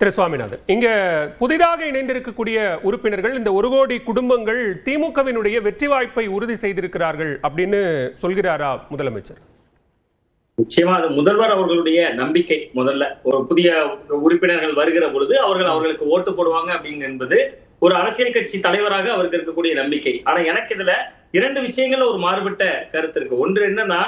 திரு சுவாமிநாதன் இங்க புதிதாக இணைந்திருக்கக்கூடிய உறுப்பினர்கள் இந்த ஒரு கோடி குடும்பங்கள் திமுகவினுடைய வெற்றி வாய்ப்பை உறுதி செய்திருக்கிறார்கள் அப்படின்னு சொல்கிறாரா முதலமைச்சர்? நிச்சயமா அது முதல்வர் அவர்களுடைய நம்பிக்கை முதல்ல. ஒரு புதிய உறுப்பினர்கள் வருகிற பொழுது அவர்கள் அவர்களுக்கு ஓட்டு போடுவாங்க அப்படிங்க என்பது ஒரு அரசியல் கட்சி தலைவராக அவருக்கு இருக்கக்கூடிய நம்பிக்கை. ஆனா எனக்கு இதுல இரண்டு விஷயங்கள்ல ஒரு மாறுபட்ட கருத்து இருக்கு. ஒன்று என்னன்னா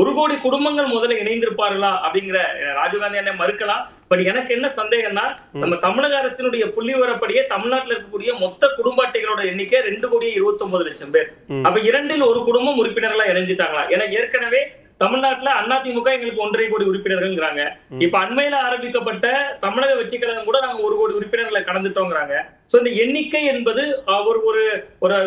ஒரு கோடி குடும்பங்கள் முதல்ல இணைந்திருப்பார்களா அப்படிங்கிற ராஜீவ்காந்தி என்ன மறுக்கலாம். பட் எனக்கு என்ன சந்தேகம்னா நம்ம தமிழக அரசினுடைய புள்ளி விவரப்படியே தமிழ்நாட்டுல இருக்கக்கூடிய மொத்த குடும்ப அட்டைகளோட எண்ணிக்கை ரெண்டு கோடியே இருபத்தி ஒன்பது லட்சம் பேர். அப்ப இரண்டில் ஒரு குடும்பம் உறுப்பினர்களா இணைஞ்சிட்டாங்களா? ஏன்னா ஏற்கனவே தமிழ்நாட்டுல அதிமுக எங்களுக்கு ஒன்றரை கோடி உறுப்பினர்கள்ங்கிறாங்க. இப்ப அண்மையில ஆரம்பிக்கப்பட்ட தமிழக வெற்றி கழகம் கூட நாங்க ஒரு கோடி உறுப்பினர்களை கடந்துட்டோங்கிறாங்க. சோ இந்த எண்ணிக்கை என்பது அஹ், ஒரு ஒரு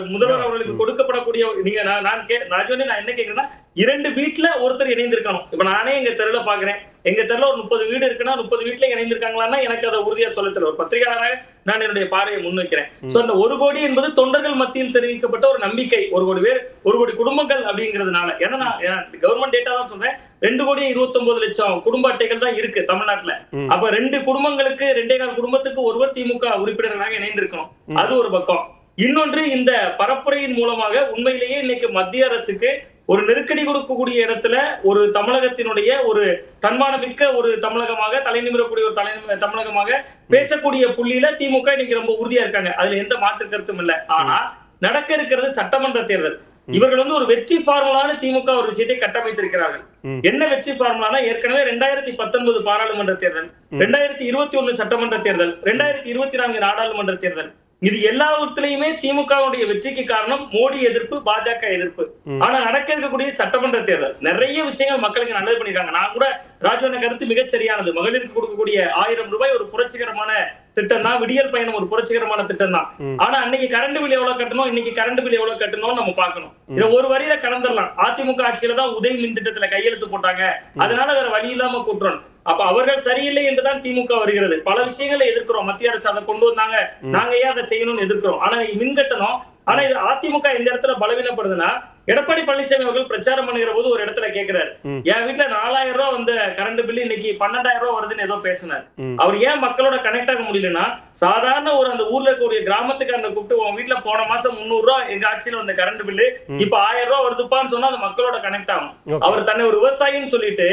முதல்வர் அவர்களுக்கு கொடுக்கப்படக்கூடிய நீங்க நான் நான் கே ராஜவனே நான் என்ன கேக்குறேன்னா இரண்டு வீட்டுல ஒருத்தர் இணைந்திருக்கணும். இப்ப நானே எங்க தெருல பாக்குறேன். எங்க தெருல ஒரு முப்பது வீடு இருக்குன்னா முப்பது வீட்டுல இணைந்திருக்காங்களான்னா எனக்கு அதை உறுதியா சொல்ல தெரியல ஒரு பத்திரிகையாளராக நான் என்னுடைய பார்வையை முன்வைக்கிறேன். சோ அந்த ஒரு கோடி என்பது தொண்டர்கள் மத்தியில் தெரிவிக்கப்பட்ட ஒரு நம்பிக்கை. ஒரு கோடி பேர் ஒரு கோடி குடும்பங்கள் அப்படிங்கிறதுனால. ஏன்னா நான் கவர்மெண்ட் டேட்டா தான் சொல்றேன். ரெண்டு கோடி இருபத்தி ஒன்பது லட்சம் குடும்ப அட்டைகள் தான் இருக்கு தமிழ்நாட்டுல. அப்ப ரெண்டு குடும்பங்களுக்கு ரெண்டே கால் குடும்பத்துக்கு ஒருவர் திமுக உறுப்பினர்களாக இணைந்திருக்கணும். அது ஒரு பக்கம். இன்னொன்று இந்த பரப்புரையின் மூலமாக உண்மையிலேயே இன்னைக்கு மத்திய அரசுக்கு ஒரு நெருக்கடி கொடுக்கக்கூடிய இடத்துல ஒரு தமிழகத்தினுடைய ஒரு தன்மானமிக்க ஒரு தமிழகமாக தலை நிமிரக்கூடிய ஒரு தலை தமிழகமாக பேசக்கூடிய புள்ளியில திமுக இன்னைக்கு ரொம்ப உறுதியா இருக்காங்க. அதுல எந்த மாற்று கருத்தும் இல்ல. ஆனா நடக்க இருக்கிறது சட்டமன்ற தேர்தல். இவர்கள் வந்து ஒரு வெற்றி பார்முலான திமுக ஒரு விஷயத்தை கட்டமைத்திருக்கிறார்கள். என்ன வெற்றி பார்முலானா ஏற்கனவே ரெண்டாயிரத்தி பத்தொன்பது பாராளுமன்ற தேர்தல் ரெண்டாயிரத்தி இருபத்தி ஒண்ணு சட்டமன்ற தேர்தல் ரெண்டாயிரத்தி இருபத்தி நான்கு நாடாளுமன்ற தேர்தல். இது எல்லாவற்றிலையுமே திமுகவுடைய வெற்றிக்கு காரணம் மோடி எதிர்ப்பு பாஜக எதிர்ப்பு. ஆனா நடக்க இருக்கக்கூடிய சட்டமன்ற தேர்தல். நிறைய விஷயங்கள் மக்களுக்கு நல்லது பண்ணிருக்காங்க. நான் கூட ராஜவன கருத்து மிகச் சரியானது மகளிருக்கு கொடுக்கக்கூடிய ஆயிரம் ரூபாய் ஒரு புரட்சிகரமான திட்டம் தான் விடியல் பயணம் ஒரு புரட்சிகரமான திட்டம் தான். ஆனா அன்னைக்கு கரண்ட் பில் எவ்வளவு கட்டணும்? இன்னைக்கு கரண்ட் பில் எவ்வளவு கட்டணும்னு நம்ம பார்க்கணும். இதை ஒரு வரியில கடந்துடலாம் அதிமுக ஆட்சியில தான் உதய் மின் திட்டத்துல கையெழுத்து போட்டாங்க. அதனால வேற வழி இல்லாம கூட்டுறோம். அப்ப அவர்கள் சரியில்லை என்றுதான் திமுக வருகிறது. பல விஷயங்களை எதிர்க்கிறோம். மத்திய அரசு அதை கொண்டு வந்தாங்க. நாங்க ஏன் அதை செய்யணும்னு எதிர்க்கிறோம்? ஆனா மின் கட்டணம் ஆனா இது அதிமுக எந்த இடத்துல பலவீனப்படுதுன்னா எடப்பாடி பழனிசாமி அவர்கள் பிரச்சாரம் பண்ணுகிற போது ஒரு இடத்துல கேக்குறாரு ம். என் வீட்டுல நாலாயிரம் ரூபாய் வந்த கரண்ட் பில் இன்னைக்கு பன்னெண்டாயிரம் ரூபாய் வருதுன்னு ஏதோ பேசினார். அவர் ஏன் மக்களோட கனெக்ட் ஆக முடியலன்னா சாதாரண ஒரு அந்த ஊர்ல இருக்கக்கூடிய கிராமத்துக்கு அந்த கூப்பிட்டு உன் வீட்டுல போன மாசம் முந்நூறு ரூபாய் எங்க ஆட்சியில வந்த கரண்ட் பில்லு இப்ப ஆயிரம் ரூபாய் வருதுப்பான்னு சொன்னா அந்த மக்களோட கனெக்ட் ஆகும். அவர் தன்னை ஒரு விவசாயின்னு சொல்லிட்டு.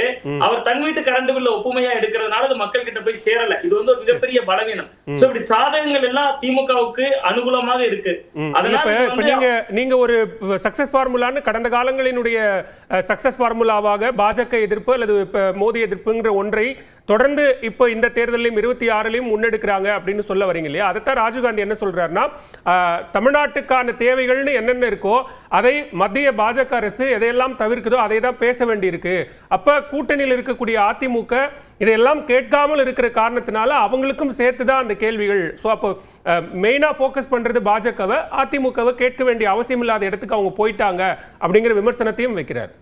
அவர் தன் வீட்டு கரண்ட் பில்ல ஒப்புமையா எடுக்கிறதுனால அது மக்கள் கிட்ட போய் சேரல இது வந்து ஒரு மிகப்பெரிய பலவீனம் சோ இப்படி சாதகங்கள் எல்லாம் திமுகவுக்கு அனுகூலமாக இருக்கு. அதனால நீங்க நீங்க ஒரு சக்சஸ் ஃபார்முலான்னு கடந்த காலங்களினுடைய சக்சஸ் ஃபார்முலாவாக பாஜக எதிர்ப்பு அல்லது மோடி எதிர்ப்புங்கிற ஒன்றை தொடர்ந்து இப்போ இந்த தேர்தலையும் இருபத்தி ஆறுலையும் முன்னெடுக்கிறாங்க அப்படின்னு சொல்ல வரீங்க இல்லையா? அதைத்தான் ராஜீவ்காந்தி என்ன சொல்றாருன்னா தமிழ்நாட்டுக்கான தேவைகள்னு என்னென்ன இருக்கோ அதை மத்திய பாஜக அரசு எதையெல்லாம் தவிர்க்குதோ அதை தான் பேச வேண்டியிருக்கு. அப்ப கூட்டணியில் இருக்கக்கூடிய அதிமுக இதையெல்லாம் கேட்காமல் இருக்கிற காரணத்தினால அவங்களுக்கும் சேர்த்து தான் அந்த கேள்விகள். ஸோ அப்போ மெயினாக ஃபோக்கஸ் பண்ணுறது பாஜகவை அதிமுகவை கேட்க வேண்டிய அவசியம் இல்லாத இடத்துக்கு அவங்க போயிட்டாங்க அப்படிங்கிற விமர்சனத்தையும் வைக்கிறார்.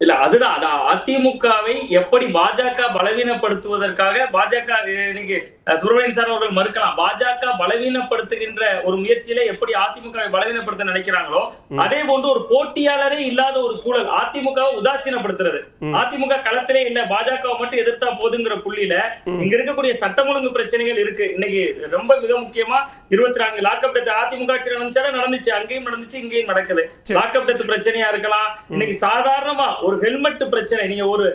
இல்ல அதுதான். அதான் அதிமுகவை எப்படி பாஜக பலவீனப்படுத்துவதற்காக பாஜக இன்னைக்கு சுப்பிரமணியன் சார் அவர்கள் மறுக்கலாம். பாஜக பலவீனப்படுத்துகின்ற ஒரு முயற்சியில எப்படி அதிமுகவை பலவீனப்படுத்த நினைக்கிறாங்களோ அதே போன்று ஒரு போட்டியாளரே இல்லாத ஒரு சூழல் அதிமுகவை உதாசீனப்படுத்துறது. அதிமுக களத்திலே இல்ல பாஜகவை மட்டும் எதிர்த்தா போதுங்கிற புள்ளியில இங்க இருக்கக்கூடிய சட்டம் ஒழுங்கு பிரச்சனைகள் இருக்கு. இன்னைக்கு ரொம்ப மிக முக்கியமா இருபத்தி நான்கு லாக்அப் டெத் அதிமுக ஆட்சியில் நடந்துச்சா நடந்துச்சு. அங்கேயும் நடந்துச்சு இங்கேயும் நடக்குது. லாக்அப் டெத் பிரச்சனையா இருக்கலாம். இன்னைக்கு சாதாரணமா ஒரு ஹெல்மெட் பிரச்சனை. நீங்க ஒரு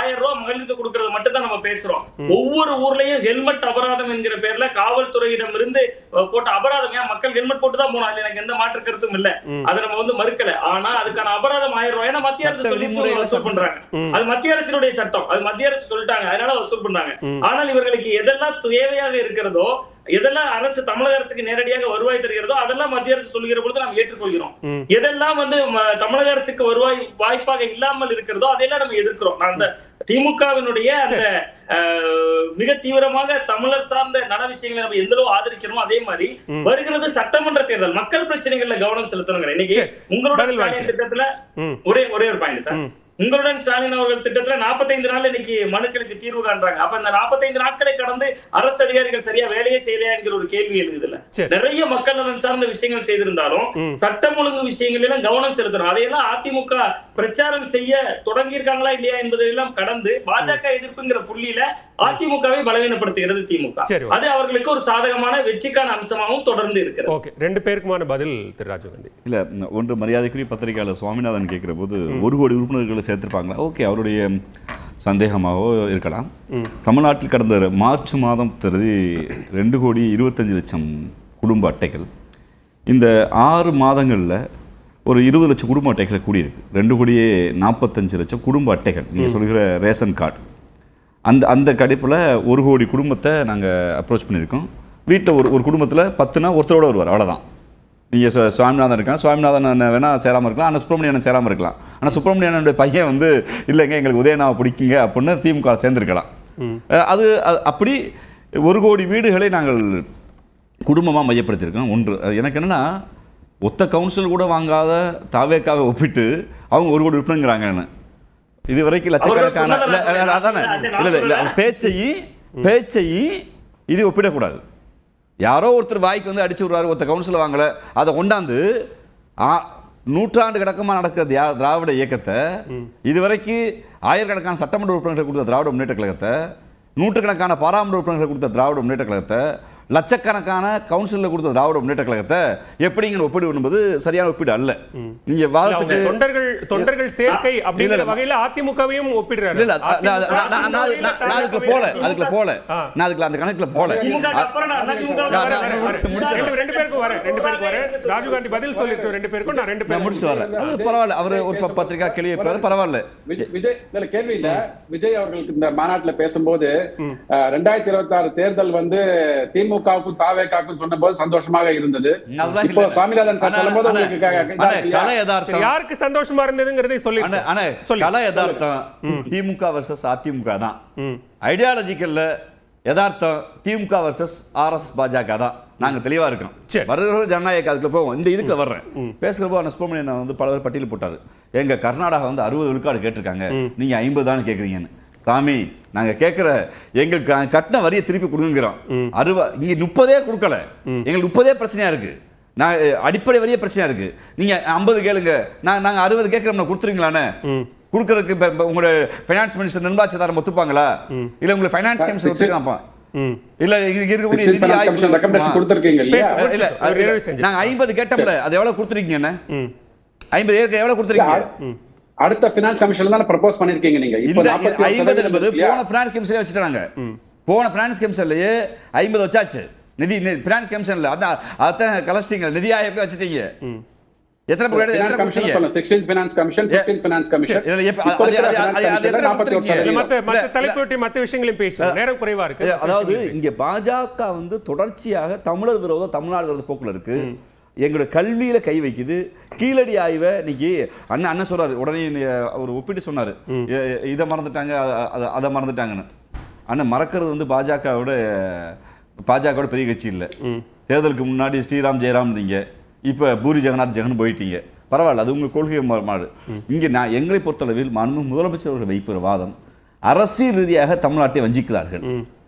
ஆயிரம் ரூபாய் மகளிருக்கு கொடுக்கறது மட்டும் தான் நம்ம பேசுறோம். ஒவ்வொரு ஊர்லயும் ஹெல்மெட் அபராதம் என்கிற பேர்ல காவல்துறையிடம் இருந்து போட்ட அபராதம் ஏன் மக்கள் ஹெல்மெட் போட்டு தான் போனோம் எனக்கு எந்த மாற்று கருத்தும் இல்ல. அதை நம்ம வந்து மறுக்கல. ஆனா அதுக்கான அபராதம் ஆயிரம் ரூபாய். ஏன்னா மத்திய அரசு வசூல் பண்றாங்க. அது மத்திய அரசினுடைய சட்டம். அது மத்திய அரசு சொல்லிட்டாங்க. அதனால வசூல் பண்றாங்க. ஆனால் இவர்களுக்கு எதெல்லாம் தேவையாக இருக்கிறதோ எதெல்லாம் அரசு தமிழக அரசுக்கு நேரடியாக வருவாய் தருகிறதோ அதெல்லாம் மத்திய அரசு சொல்கிற பொழுது நாம் ஏற்றுக்கொள்கிறோம். எதெல்லாம் வந்து தமிழக அரசுக்கு வருவாய் வாய்ப்பாக இல்லாமல் இருக்கிறதோ அதையெல்லாம் நம்ம எதிர்க்கிறோம். நான் அந்த திமுகவினுடைய அந்த மிக தீவிரமாக தமிழர் சார்ந்த நல விஷயங்களை நம்ம எந்த அளவு ஆதரிக்கிறோமோ அதே மாதிரி. வருகிறது சட்டமன்ற தேர்தல் மக்கள் பிரச்சனைகள்ல கவனம் செலுத்தணுங்க இன்னைக்கு. உங்களோட. திட்டத்துல ஒரே ஒரே ஒரு பாயிண்ட் சார் உங்களுடன் ஸ்டாலின் அவர்கள் திட்டத்துல 45 நாள்ல இன்னைக்கு மனுக்களுக்கு தீர்வு காண்றாங்க. அப்ப இந்த 45 நாட்களை கடந்து அரசு அதிகாரிகள் சரியா வேலையே செய்யலையா என்கிற ஒரு கேள்வி எழுதுதுல சரி. நிறைய மக்கள் நலன் சார்ந்த விஷயங்கள் செய்திருந்தாலும். சட்டம் ஒழுங்கு விஷயங்கள் எல்லாம் கவனம் செலுத்தணும். அதையெல்லாம் அதிமுக பிரச்சாரம் செய்ய தொடங்கி இருக்காங்களா இல்லையா என்பதையெல்லாம் கடந்து பாஜக எதிர்ப்புங்கிற புள்ளியில அதிமுகவை பலவீனப்படுத்துகிறது திமுக. அது அவர்களுக்கு ஒரு சாதகமான வெற்றிக்கான அம்சமாகவும் தொடர்ந்து இருக்கிறது. ஓகே. ரெண்டு பேருக்குமான பதில் திரு ராஜீவ்காந்தி. இல்ல ஒன்று மரியாதைக்குரிய பத்திரிகையாளர் சுவாமிநாதன் கேட்கிற போது ஒரு கோடி உறுப்பினர்களை சேர்த்திருப்பாங்களா? ஓகே அவருடைய சந்தேகமாகவோ இருக்கலாம். தமிழ்நாட்டில் கடந்த மார்ச் மாதம் தருதி ரெண்டு கோடி இருபத்தஞ்சு லட்சம் குடும்ப அட்டைகள். இந்த ஆறு மாதங்களில் ஒரு இருபது லட்சம் குடும்ப அட்டைகளை கூடியிருக்கு. ரெண்டு கோடியே நாற்பத்தஞ்சு லட்சம் குடும்ப அட்டைகள். நீங்கள் சொல்கிற ரேஷன் கார்டு. அந்த அந்த கடிப்பில் ஒரு கோடி குடும்பத்தை நாங்கள் அப்ரோச் பண்ணியிருக்கோம். வீட்டில் ஒரு ஒரு குடும்பத்தில் பத்துனா ஒருத்தரோட வருவார் அவ்வளோதான் நீங்கள் சுவாமிநாதன் இருக்கான். சுவாமிநாதன் அண்ணன் வேணா சேராமல் இருக்கலாம். ஆனால் சுப்பிரமணியன் சேராமல் இருக்கலாம். ஆனால் சுப்பிரமணியனுடைய பையன் வந்து இல்லைங்க எங்களுக்கு உதயநாவை பிடிக்குங்க அப்படின்னு திமுக சேர்ந்திருக்கலாம். அது அது- அப்படி ஒரு கோடி வீடுகளை நாங்கள் குடும்பமாக மையப்படுத்தியிருக்கோம். ஒன்று. எனக்கு என்னன்னா ஒத்த கவுன்சில் கூட வாங்காத தாவேக்காவை ஒப்பிட்டு அவங்க ஒரு கோடி உறுப்பினங்கிறாங்கன்னு இது வரைக்கும் லட்சக்கணக்கான அதானே. இல்ல இல்ல. பேச்சையும் பேச்சையும் இது ஒப்பிடக்கூடாது. யாரோ ஒருத்தர் வாய்க்கு வந்து அடிச்சு விடுறாரு ஒருத்தர் கவுன்சில் வாங்கல அதை கொண்டாந்து நூற்றாண்டு கிடக்கமா நடக்கிற திராவிட இயக்கத்தை இதுவரைக்கும் ஆயிரக்கணக்கான சட்டமன்ற உறுப்பினர்களை கொடுத்த திராவிட முன்னேற்ற கழகத்தை நூற்றுக்கணக்கான பாராளுமன்ற உறுப்பினர்களை கொடுத்த திராவிட முன்னேற்ற கழகத்தை லட்சக்கணக்கான கவுன்சிலில் கொடுத்த திராவிட முன்னேற்ற கழகத்தை எப்படிங்கிற ஒப்பீடு என்பது சரியான ஒப்பீடு அல்ல. நீங்க வாதத்துக்கு தொண்டர்கள் தொண்டர்கள் சேர்க்கை அப்படிங்கிற. வகையில அதிமுகவையும் ஒப்பிடுறாரு. இல்ல நான் அதுக்குள்ள போல அதுக்குள்ள போல. நான் அதுக்குள்ள அந்த கணக்குல போல. திமுக. ரெண்டு- ரெண்டு பேருக்கும் வரேன் ரெண்டு பேருக்கும் வரேன் ராஜீவ்காந்தி பதில் சொல்லிட்டு ரெண்டு பேருக்கும் நான் ரெண்டு பேரும் முடிச்சு வரேன் அது பரவாயில்ல. அவரு ஒரு ப- பத்திரிக்கா கேள்வி வைப்பாரு. பரவாயில்ல. விஜய் இல்ல கேள்வி இல்ல. விஜய் அவர்களுக்கு இந்த மாநாட்டுல பேசும்போது ரெண்டாயிரத்தி இருபத்தி ஆறு தேர்தல் வந்து திமுகவுக்கும் தாவேக்காவுக்கும் சொன்னபோது சந்தோஷமாக இருந்தது. இப்போ. சாமிநாதன் சார் அண்ணா, சொல்லும்போது அண்ணா, உங்களுக்கு யாருக்கு சந்தோஷமா இருந்ததுங்கிறதை சொல்லி சொல்லு. கலை யதார்த்தம் திமுக வர்சஸ் அதிமுக தான். ஐடியாலஜிக்கல்ல யதார்த்தம் திமுக வர்சஸ் ஆர்எஸ் பாஜக தான். நாங்க தெளிவா இருக்கோம். சரி. வருகிற ஜனநாயக அதுக்குள்ள போவோம். இந்த இதுக்குள்ள வர்றேன். பேசுகிறப்போ அந்த சுப்பிரமணியன் வந்து பல பேர் பட்டியல் போட்டாரு. எங்க கர்நாடகா வந்து அறுபது விழுக்காடு கேட்டிருக்காங்க. நீங்க ஐம்பது தான் கேக்குறீங்கன்னு. சாமி நாங்க கேட்கிற எங்களுக்கு கட்டின வரியை திருப்பி கொடுங்கிறோம் அறுப இங்க முப்பதே கொடுக்கல. எங்களுக்கு முப்பதே பிரச்சனையா இருக்கு. நான் அடிப்படை வரியே பிரச்சனையா இருக்கு. நீங்க ஐம்பது கேளுங்க. நான் நாங்க அறுபது கேட்கிறோம்னா கொடுத்துருங்களானே கொடுக்கறதுக்கு உங்களோட ஃபைனான்ஸ் மினிஸ்டர் நிர்வாச்சதாரம் ஒத்துப்பாங்களா? இல்ல உங்களுக்கு ஃபைனான்ஸ் கமிஷன் ஒத்துக்கலாம்ப்பா. இல்ல இருக்கக்கூடிய நிதி ஆய்வு இல்ல. நாங்க ஐம்பது கேட்டோம்ல. அது எவ்வளவு கொடுத்துருக்கீங்க. ஐம்பது ஏற்க எவ்வளவு கொடுத்துருக்கீங்க? அடுத்த பினான்ஸ் கமிஷன்ல தான் ப்ரப்போஸ் பண்ணிருக்கீங்க நீங்க இப்போ இந்த 41 ஐம்பது சதவீதம் என்பது இல்லையா? போன பினான்ஸ் கமிஷன்ல வச்சுட்டாங்க போன பினான்ஸ் கமிஷன்லயே ஐம்பது வச்சாச்சு நிதி பினான்ஸ் கமிஷன்ல அதான் அதான் கலஸ்டிங்க நிதி ஆயோக்ல வச்சுட்டீங்க எத்தனை பேர் எத்தனை Commission கொடுத்தீங்க சொன்னேன். 16th Finance Commission, 15th Finance Commission. இல்ல, எப்ப- இப்போ அது- இருக்கிற அது- Finance அது- அது Commission எத்தனை 41 கொடுத்திருக்கீங்க? இல்ல, சதவீதம். மத்த மத்த இல்ல, தலைப்பு பற்றி மத்த விஷயங்களையும் பேசுவோம் நேரம் குறைவா இருக்கு அதாவது இங்க பாஜக வந்து தொடர்ச்சியாக தமிழர் விரோத தமிழ்நாடு விரோத போக்குல இருக்கு எங்களோட கல்வியில கை வைக்குது. கீழடி ஆய்வை இன்னைக்கு அண்ணன் அண்ணன் சொல்றாரு. உடனே அவர் ஒப்பிட்டு சொன்னாரு. இதை மறந்துட்டாங்க அதை மறந்துட்டாங்கன்னு. அண்ணன் மறக்கிறது வந்து பாஜகவோட பாஜகவோட பெரிய கட்சி இல்ல. தேர்தலுக்கு முன்னாடி ஸ்ரீராம் ஜெயராம் நீங்க இப்ப பூரி ஜெகநாத் ஜெகன் போயிட்டீங்க. பரவாயில்ல அது உங்க கொள்கை மா- மாடு இங்க நான் எங்களை பொறுத்தளவில் மாண்பு முதலமைச்சர் அவர்கள் வைப்பொரு வாதம் அரசியல் ரீதியாக தமிழ்நாட்டை வஞ்சிக்கிறார்கள்.